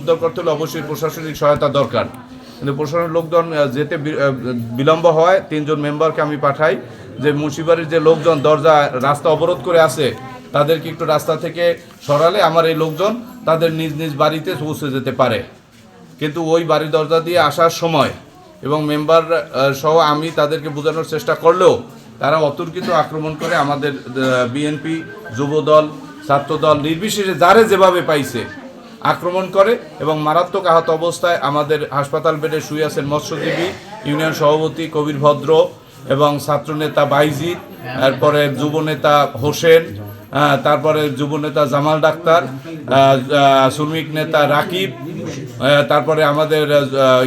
উদ্ধার করতে হলে অবশ্যই প্রশাসনিক সহায়তা দরকার। কিন্তু প্রশাসনের লোকজন যেতে বিলম্ব হয়, তিনজন মেম্বারকে আমি পাঠাই। যে মুন্সিবাড়ির যে লোকজন দরজা, রাস্তা অবরোধ করে আছে, তাদেরকে একটু রাস্তা থেকে সরালে আমার এই লোকজন তাদের নিজ নিজ বাড়িতে পৌঁছে যেতে পারে। কিন্তু ওই বাড়ির দরজা দিয়ে আসার সময় এবং মেম্বার সহ আমি তাদেরকে বোঝানোর চেষ্টা করলেও তারা অতর্কিত আক্রমণ করে আমাদের বিএনপি, যুবদল, ছাত্রদল, নির্বিশেষে যারে যেভাবে পাইছে আক্রমণ করে এবং মারাত্মক আহত অবস্থায় আমাদের হাসপাতাল বেডে শুয়ে আছেন মৎস্যজীবী ইউনিয়ন সভাপতি কবির ভদ্র এবং ছাত্রনেতা বাইজিৎ তারপরে যুবনেতা হোসেন তারপরে যুবনেতা জামাল ডাক্তার শ্রমিক নেতা রাকিব তারপরে আমাদের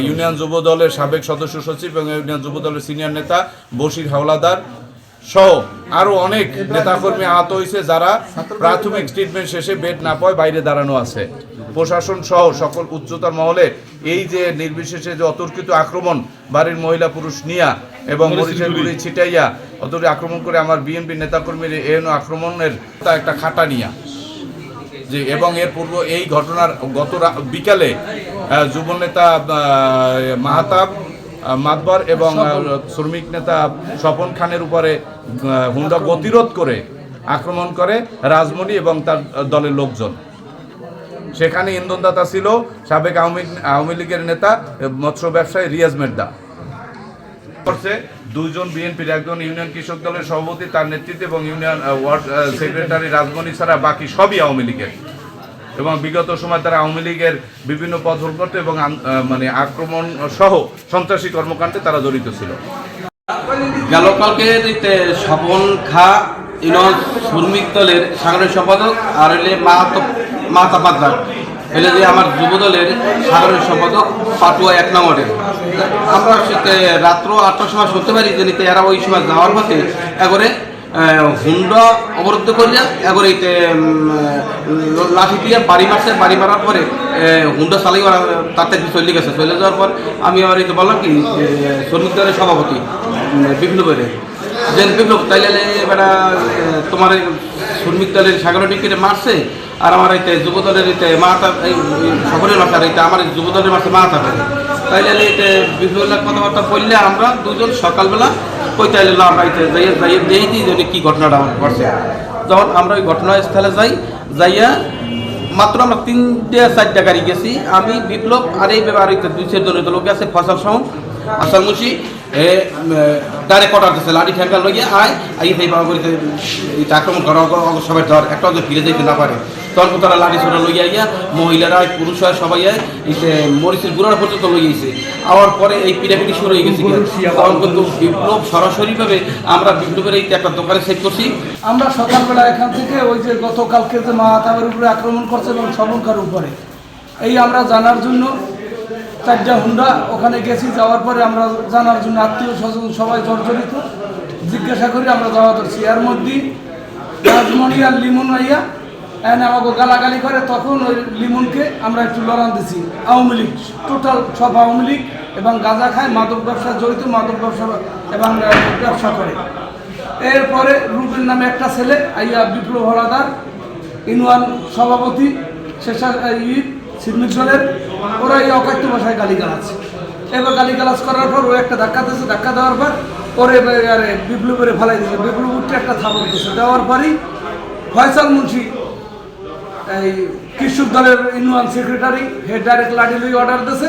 ইউনিয়ন যুব দলের সাবেক সদস্য সচিব এবং ইউনিয়ন যুব দলের সিনিয়র নেতা বশির হাওলাদার সহ আরও অনেক নেতাকর্মী আহত হয়েছে যারা প্রাথমিক ট্রিটমেন্ট শেষে বেড না পায় বাইরে দাঁড়ানো আছে। প্রশাসন সহ সকল উচ্চতর মহলে এই যে নির্বিশেষে যে অতর্কিত আক্রমণ বাড়ির মহিলা পুরুষ নিয়া এবং মরিচের গুলি ছিটাইয়া অতর্কিত আক্রমণ করে আমার বিএনপি নেতাকর্মীর এন আক্রমণের তা একটা খাটা নিয়া। যে এবং এর পূর্ব এই ঘটনার গত বিকালে যুবনেতা মাহাতাব মাতবর এবং শ্রমিক নেতা স্বপন খানের উপরে হুন্ডা গতিরোধ করে আক্রমণ করে রাজমণি এবং তার দলের লোকজন। সেখানে ইন্ধনদাতা ছিল সাবেক আওয়ামী আওয়ামী লীগের নেতা মৎস্য ব্যবসায়ী রিয়াজ মেড্ডা। করছে দুইজন বিএনপির একজন ইউনিয়ন কৃষক দলের সভাপতি তার নেতৃত্বে এবং ইউনিয়ন ওয়ার্ড সেক্রেটারি রাজমণি ছাড়া বাকি সবই আওয়ামী লীগের। এবং বিগত সময় তারা আওয়ামী লীগের বিভিন্ন হোল্ড করতো এবং মানে আক্রমণ সহ সন্ত্রাসী কর্মকাণ্ডে তারা জড়িত ছিল। গেল স্বপন খা ইউনিয়ন শ্রমিক দলের সাধারণ সম্পাদক আর হইলে মাহাতো মাহাতা পাত্রা এলে যে আমার যুব দলের সাধারণ সম্পাদক পাটুয়া এক নম্বরের আমরা রাত্র আটটার সময় শুনতে পারি যে নিতে এরা ওই সময় যাওয়ার পথে একবারে হুন্ডা অবরুদ্ধ করিয়া একবারে এইতে লাঠি দিয়ে বাড়ি মারছে, বাড়ি মারার পরে হুন্ডা চালাই তাতে চলে গেছে। চলে যাওয়ার পর আমি আবার এই বললাম কি শ্রমিক দলের সভাপতি বিপ্লবের যে বিপ্লব, তাইলে এবার তোমার শ্রমিক দলের সাগরটিকে মারছে, আর আমার এতে যুব দলের এতে মাথা সকলের মাথা আর আমার যুব দলের মাথা মাথা তাইলে এতে বিভিন্ন কথাবার্তা বললে আমরা দুজন সকালবেলা কই তাইলে আমরা এতে যাইয়া দেই দিই যে কি ঘটনাটা ঘটছে। যখন আমরা ওই ঘটনাস্থলে যাই, যাইয়া মাত্র আমরা তিনটে চারটা গাড়ি গেছি। আমি বিপ্লব আর এই ব্যাপারে দুই চারজনের লোক গেছে ফসল সহ আসাল মুসি এ ডাইরেক্ট কটার দিচ্ছে লাঠি ঠ্যাঙ্কা লইয়া আয়, আই সেই বাবা এই আক্রমণ করা সবাই ধর, একটা ফিরে যেতে না পারে। তখন তারা লাঠি ছোটা লইয়া ইয়া মহিলারা পুরুষ হয় সবাই মরিচের গুড়ার পর্যন্ত লই গেছে আবার পরে এই পিটাপিটি শুরু হয়ে গেছে তখন কিন্তু বিপ্লব সরাসরিভাবে আমরা বিপ্লবের এই একটা দোকানে সেট করছি। আমরা সকালবেলা এখান থেকে ওই যে গতকালকে যে মা উপরে আক্রমণ করছে এবং সবনকার উপরে। এই আমরা জানার জন্য চারটা হুন্ডা ওখানে গেছি, যাওয়ার পরে আমরা জানার জন্য আত্মীয় স্বজন সবাই জর্জরিত। জিজ্ঞাসা করি, আমরা যাওয়া ধরছি। এর মধ্যেই রাজমণি আর লিমন আইয়া এনে আমাকে গালাগালি করে, তখন ওই লিমনকে আমরা একটু লড়ান দিছি। আওয়ামী লীগ, টোটাল সব আওয়ামী লীগ এবং গাঁজা খায়, মাদক ব্যবসা জড়িত, মাদক ব্যবসা এবং ব্যবসা করে। এরপরে রুবেল নামে একটা ছেলে, আইয়া বিপ্লব হলাদার ইউনিয়ন সভাপতি শেষা ঈদ দলের ওরা এই অকাত্য ভাষায় গালি গালাজ এবার গালি গালাজ করার পর ও একটা ধাক্কা দিয়েছে, ধাক্কা দেওয়ার পর ওরে আরে বিপ্লবের ফালাই দিয়েছে। বিপ্লব উঠে একটা থাপড় দিয়েছে। দেওয়ার পরই ফয়সাল মুন্সি, এই কৃষক দলের ইউনিয়ন সেক্রেটারি হে ডাইরেক্ট লাঠি লই অর্ডার দিয়েছে।